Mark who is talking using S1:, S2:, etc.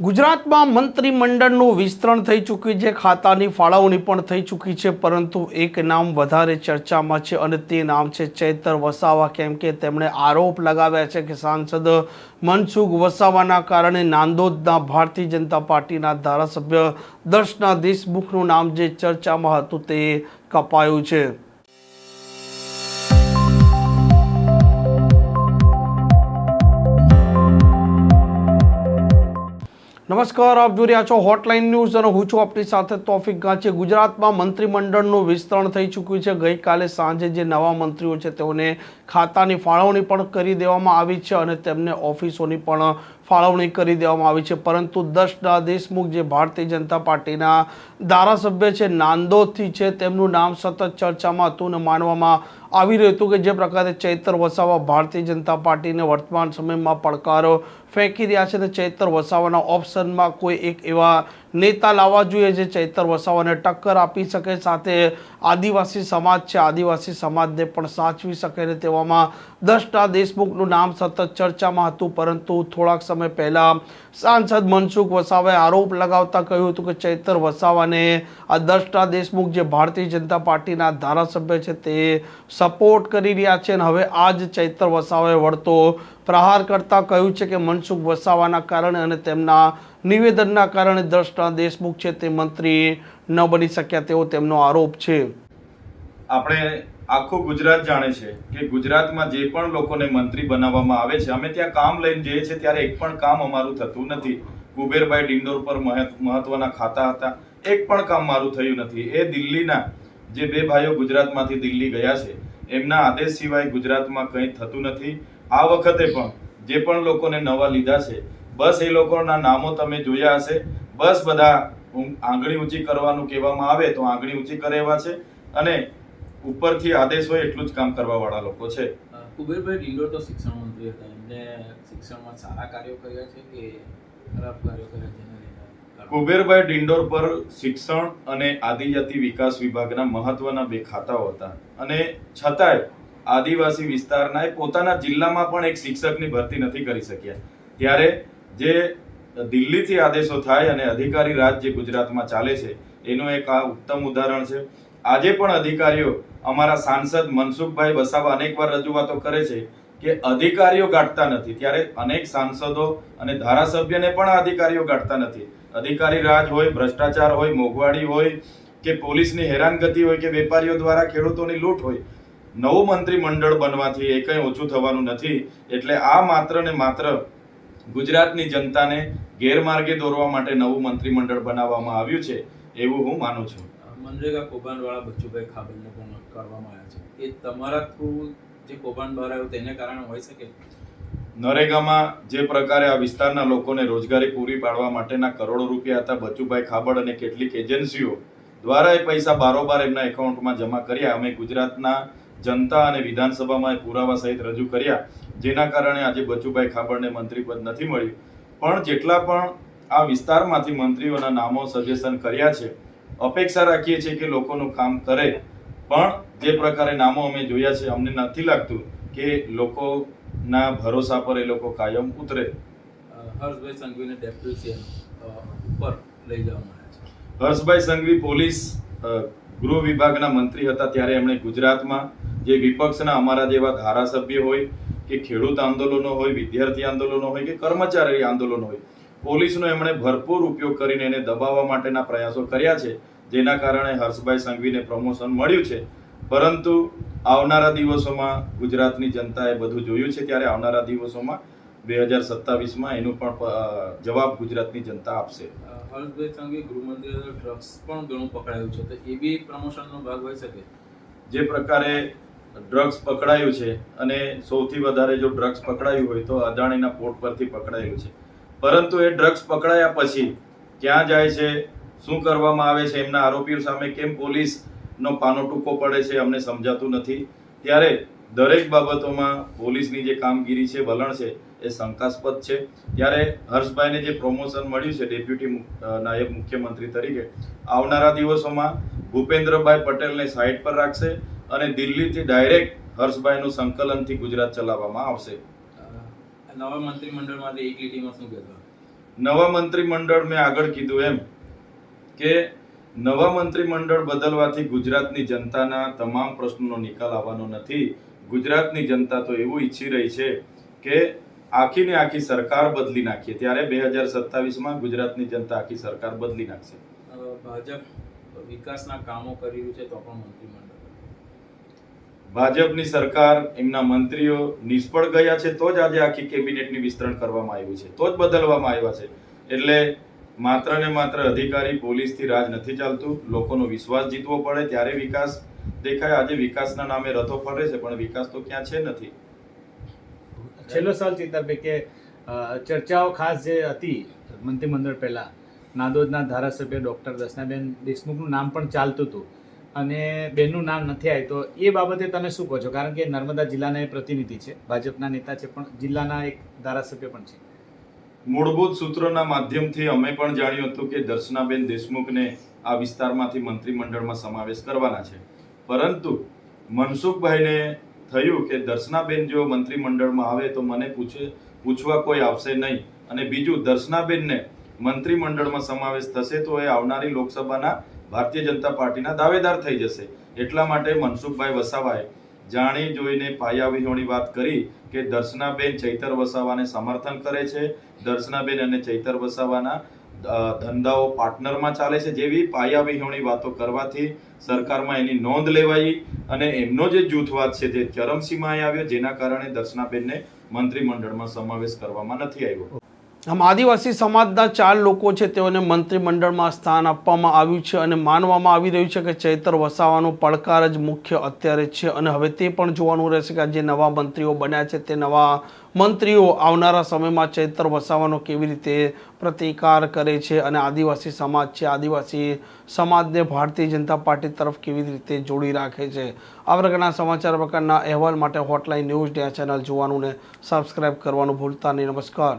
S1: ગુજરાતમાં મંત્રીમંડળનું વિસ્તરણ થઈ ચૂક્યું છે, ખાતાની ફાળવણી પણ થઈ ચૂકી છે, પરંતુ એક નામ વધારે ચર્ચામાં છે અને તે નામ છે ચૈતર વસાવા. કેમ કે તેમણે આરોપ લગાવ્યા છે કે સાંસદ મનસુખ વસાવાના કારણે નાંદોદના ભારતીય જનતા પાર્ટીના ધારાસભ્ય દર્શના દેશમુખનું નામ જે ચર્ચામાં હતું તે કપાયું છે. નમસ્કાર, આપ જોઈ રહ્યા છો હોટલાઇન ન્યૂઝ અને હું છું આપની સાથે તોફિક ગાંચી ગુજરાતમાં મંત્રીમંડળનું વિસ્તરણ થઈ ચૂક્યું છે. ગઈકાલે સાંજે જે નવા મંત્રીઓ છે તેઓને ખાતાની ફાળવણી પણ કરી દેવામાં આવી છે અને તેમને ઓફિસોની પણ ફાળવણી કરી દેવામાં આવી છે. પરંતુ દસના દેશમુખ જે ભારતીય જનતા પાર્ટીના ધારાસભ્ય છે નાંદોદથી છે, તેમનું નામ સતત ચર્ચામાં હતું અને માનવામાં આવી રહ્યું હતું કે જે પ્રકારે ચૈતર વસાવા ભારતીય જનતા પાર્ટીને વર્તમાન સમયમાં પડકારો ફેંકી રહ્યા છે ને ચૈતર વસાવાના ઓપ્શનમાં કોઈ એક એવા નેતા લાવવા જોઈએ જે ચૈતર વસાવાને ટક્કર આપી શકે સાથે આદિવાસી સમાજ છે. આદિવાસી સમાજને પણ સાચવી શકે ને તેવામાં દસટા દેશમુખનું નામ સતત ચર્ચામાં હતું, પરંતુ થોડાક સમય પહેલાં સાંસદ મનસુખ વસાવાએ આરોપ લગાવતા કહ્યું હતું કે ચૈતર વસાવાને આ દસટા દેશમુખ જે ભારતીય જનતા પાર્ટીના ધારાસભ્ય છે તે સપોર્ટ કરી રહ્યા છે અને હવે આ જ ચૈતર વસાવાએ વળતો પ્રહાર કરતા કહ્યું છે કે મનસુખ વસાવાના કારણે અને તેમના નિવેદનના કારણે દ્રષ્ટા દેશમુખ છે તે મંત્રી ન બની શક્યા તેવો તેમનો આરોપ છે.
S2: આપણે આખું ગુજરાત જાણે છે કે ગુજરાતમાં જે પણ લોકોને મંત્રી બનાવવામાં આવે છે, અમે ત્યાં કામ લઈને જઈએ છીએ ત્યારે એક પણ કામ અમારું થતું નથી. કુબેરભાઈ ડિંડોર પર મહત્- મહત્વના ખાતા હતા. એક પણ કામ મારું થયું નથી. એ દિલ્હીના જે બે ભાઈઓ ગુજરાતમાંથી દિલ્હી ગયા છે, એમના આદેશ સિવાય ગુજરાતમાં કંઈ થતું નથી. આ વખતે પણ જે પણ લોકોને નવા લીધા છે બસ એ લોકોના નામો તમે જોયા હશે. બસ બધા આંગળી ઊંચી કરવાનું કહેવામાં આવે તો આંગળી ઊંચી કરે એવા છે અને ઉપરથી આદેશ હોય એટલું જ કામ કરવાવાળા લોકો છે.
S3: કુબેરભાઈ ડિંડોર તો શિક્ષણ મંત્રી હતા. એમને શિક્ષણમાં સારા કાર્યો કર્યા છે કે ખરાબ કાર્યો કર્યા છે
S2: કુબેરભાઈ ડિંડોર પર શિક્ષણ અને આદિજાતિ વિકાસ વિભાગના મહત્વના બે ખાતાઓ હતા. અને છતાંય આદિવાસી વિસ્તારના એ પોતાના જિલ્લામાં પણ એક શિક્ષકની ભરતી નથી કરી શક્યા. ત્યારે જે દિલ્હીથી આદેશો થાય અને અધિકારી રાજ જે ગુજરાતમાં ચાલે છે, એનું એક આ ઉત્તમ ઉદાહરણ છે. આજે પણ અધિકારીઓ અમારા સાંસદ મનસુખભાઈ વસાવા અનેકવાર રજૂઆતો કરે છે કે અધિકારીઓ ગાંઠતા નથી. ત્યારે અનેક સાંસદો અને ધારાસભ્યને પણ અધિકારીઓ ગાંઠતા નથી. અધિકારી રાજ હોય, ભ્રષ્ટાચાર હોય મોંઘવાડી હોય કે પોલીસની હેરાનગતિ હોય કે વેપારીઓ દ્વારા ખેડૂતોની લૂંટ હોય નવું મંત્રીમંડળ બનવાથી એ કંઈ ઓછું થવાનું નથી. એટલે આ માત્ર ને માત્ર ગુજરાતની જનતાને ગેરમાર્ગે દોરવા માટે નવું મંત્રીમંડળ બનાવવામાં આવ્યું છે એવું હું માનું છું.
S3: મનરેગા કૌભાંડવાળા બચ્ચુભાઈ ખાબલને પણ કરવામાં આવ્યા છે. એ તમારા થ્રુ જે કૌભાંડ ભરાયું તેને કારણે હોઈ શકે?
S2: નરેગામાં જે પ્રકારે આ વિસ્તારના લોકોને રોજગારી પૂરી પાડવા માટેના કરોડો રૂપિયા હતા બચુભાઈ ખાબડ અને કેટલીક એજન્સીઓ દ્વારા એ પૈસા બારોબાર એમના એકાઉન્ટમાં જમા કર્યા. અમે ગુજરાતના જનતા અને વિધાનસભામાં એ પુરાવા સહિત રજૂ કર્યા. જેના કારણે આજે બચુભાઈ ખાબડને મંત્રીપદ નથી મળ્યું. પણ જેટલા પણ આ વિસ્તારમાંથી મંત્રીઓના નામો સજેશન કર્યા છે અપેક્ષા રાખીએ છીએ કે લોકોનું કામ કરે. પણ જે પ્રકારે નામો અમે જોયા છે અમને નથી લાગતું કે લોકોના ભરોસા પર એ લોકો કાયમ ઉતરે.
S3: હર્ષભાઈ સંઘવીને ડેપ્યુટી ઉપર લઈ જવામાં આવ્યા છે.
S2: હર્ષભાઈ સંઘવી પોલીસ ગૃહ વિભાગના મંત્રી હતા ત્યારે એમણે ગુજરાતમાં જે વિપક્ષના અમારા જેવા ધારાસભ્ય હોય કે ખેડૂત આંદોલનો હોય વિદ્યાર્થી આંદોલનો હોય કે કર્મચારી આંદોલનો હોય પોલીસનો એમણે ભરપૂર ઉપયોગ કરીને એને દબાવવા માટેના પ્રયાસો કર્યા છે. જેના કારણે હર્ષભાઈ સંઘવીને પ્રમોશન મળ્યું છે. પરંતુ આવનારા દિવસોમાં ગુજરાતની જનતાએ બધું જોયું છે ત્યારે આવનારા દિવસોમાં બે હજાર સત્તાવીસમાં એનું પણ જવાબ ગુજરાતની જનતા આપશે.
S3: હર્ષભાઈ સંઘવી ગૃહમંત્રી ડ્રગ્સ પણ ઘણું પકડાયું છે. તો એ બી પ્રમોશનનો ભાગ હોઈ શકે?
S2: જે પ્રકારે ડ્રગ્સ પકડાયું છે અને સૌથી વધારે જો ડ્રગ્સ પકડાયું હોય તો અદાણીના પોર્ટ પરથી પકડાયું છે. પરંતુ એ ડ્રગ્સ પકડાયા પછી ક્યાં જાય છે, શું કરવામાં આવે છે, એમના આરોપીઓ સામે કેમ પોલીસનો પાનો ટૂંકો પડે છે, અમને સમજાતું નથી. ત્યારે દરેક બાબતોમાં પોલીસની જે કામગીરી છે, વલણ છે, એ શંકાસ્પદ છે. ત્યારે હર્ષભાઈને જે પ્રમોશન મળ્યું છે ડેપ્યુટી નાયબ મુખ્યમંત્રી તરીકે, આવનારા દિવસોમાં ભૂપેન્દ્રભાઈ પટેલને સાઈડ પર રાખશે. અને દિલ્હીથી ડાયરેક્ટ હર્ષભાઈનું સંકલનથી ગુજરાત ચલાવવામાં આવશે.
S3: નવા મંત્રીમંડળમાંથી એક લીટીમાં શું કહેતો
S2: નવા મંત્રીમંડળ મેં આગળ કીધું એમ કે નવા મંત્રીમંડળ બદલવાથી ગુજરાતની જનતાના તમામ પ્રશ્નોનો નિકાલ આવવાનો નથી. ગુજરાતની જનતા તો એવું ઈચ્છી રહી છે કે આખીને આખી સરકાર બદલી નાખીએ. ત્યારે બે હજાર સત્તાવીસમાં ગુજરાતની જનતા આખી સરકાર બદલી નાખશે.
S3: ભાજપ વિકાસના કામો કરી રહ્યું છે તો પણ મંત્રીમંડળ.
S2: ભાજપની સરકાર એમના મંત્રીઓ નિષ્ફળ ગયા છે, તો જ આજે આખી કેબિનેટની વિસ્તરણ કરવામાં આવ્યું છે. તો જ બદલવામાં આવ્યા છે. એટલે માત્ર ને માત્ર અધિકારી પોલીસથી રાજ નથી ચાલતું. લોકોનો વિશ્વાસ જીતવો પડે, ત્યારે વિકાસ દેખાય. આજે વિકાસના નામે રથો ફરે છે, પણ વિકાસ તો ક્યાં છે નથી.
S4: છેલ્લો સવાલ ચિંતાભાઈ કે ચર્ચાઓ ખાસ જે હતી મંત્રીમંડળ પહેલા, નાદોદના ધારાસભ્ય ડૉક્ટર દર્શનાબેન દેશમુખનું નામ પણ ચાલતું હતું. અને બેનનું નામ નથી આવ્યું, તો એ બાબતે તમે શું કહો છો? કારણ કે નર્મદા જિલ્લાના એ પ્રતિનિધિ છે, ભાજપના નેતા છે, પણ જિલ્લાના એક ધારાસભ્ય પણ છે.
S2: મૂળભૂત સૂત્રોના માધ્યમથી અમે પણ જાણ્યું હતું કે દર્શનાબેન દેશમુખને આ વિસ્તારમાંથી મંત્રીમંડળમાં સમાવેશ કરવાના છે. પરંતુ મનસુખભાઈને થયું કે દર્શનાબેન જો મંત્રીમંડળમાં આવે તો મને પૂછે, પૂછવા કોઈ આવશે નહીં. અને બીજું, દર્શનાબેનને મંત્રીમંડળમાં સમાવેશ થશે તો એ આવનારી લોકસભાના ભારતીય જનતા પાર્ટીના દાવેદાર થઈ જશે. એટલા માટે મનસુખભાઈ વસાવાએ જાણી જોઈને પાયા વિહોણી વાત કરી કે દર્શનાબેન ચૈતર વસાવાને સમર્થન કરે છે. દર્શનાબેન અને ચૈતર વસાવાના ધંધાઓ પાર્ટનરમાં ચાલે છે જેવી પાયા વિહોણી વાતો કરવાથી સરકારમાં એની નોંધ લેવાઈ અને એમનો જે જૂથવાદ છે તે ચરમસીમાએ આવ્યો, જેના કારણે દર્શનાબેનને મંત્રીમંડળમાં સમાવેશ કરવામાં નથી આવ્યો.
S1: આમ આદિવાસી સમાજના ચાર લોકો છે, તેઓને મંત્રીમંડળમાં સ્થાન આપવામાં આવ્યું છે અને માનવામાં આવી રહ્યું છે કે ચૈતર વસાવાનો પડકાર જ મુખ્ય અત્યારે છે અને હવે તે પણ જોવાનું રહેશે કે જે નવા મંત્રીઓ બન્યા છે, તે નવા મંત્રીઓ આવનારા સમયમાં ચૈતર વસાવાનો કેવી રીતે પ્રતિકાર કરે છે અને આદિવાસી સમાજ છે, આદિવાસી સમાજને ભારતીય જનતા પાર્ટી તરફ કેવી રીતે જોડી રાખે છે. આ પ્રકારના સમાચાર પ્રકારના અહેવાલ માટે હોટલાઇન ન્યૂઝ ડે ચેનલ જોવાનું ને સબસ્ક્રાઇબ કરવાનું ભૂલતા નહીં. નમસ્કાર.